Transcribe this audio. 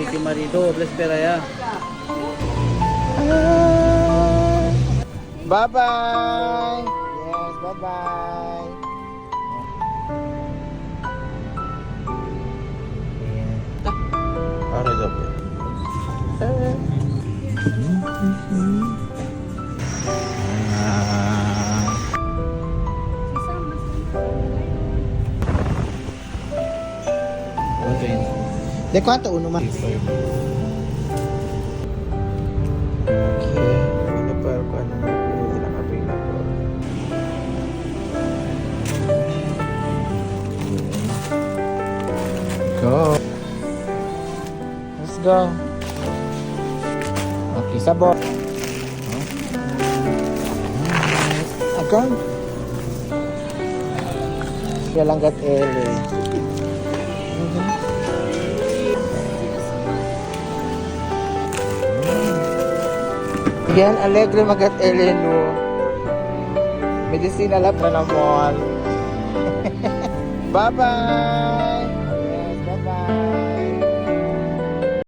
Titi Marido, bless Peraya. Bye-bye! Yes, bye-bye! Para doble. Ah. Okay. De quanto uno ma? Okay. Ano pa pa ano nakapila ko. Go. Let's go. Okay, sabot. Agang. Kaya lang gat ele. Yan, alegre magat Eleno. Medicina lab na naman. Bye-bye!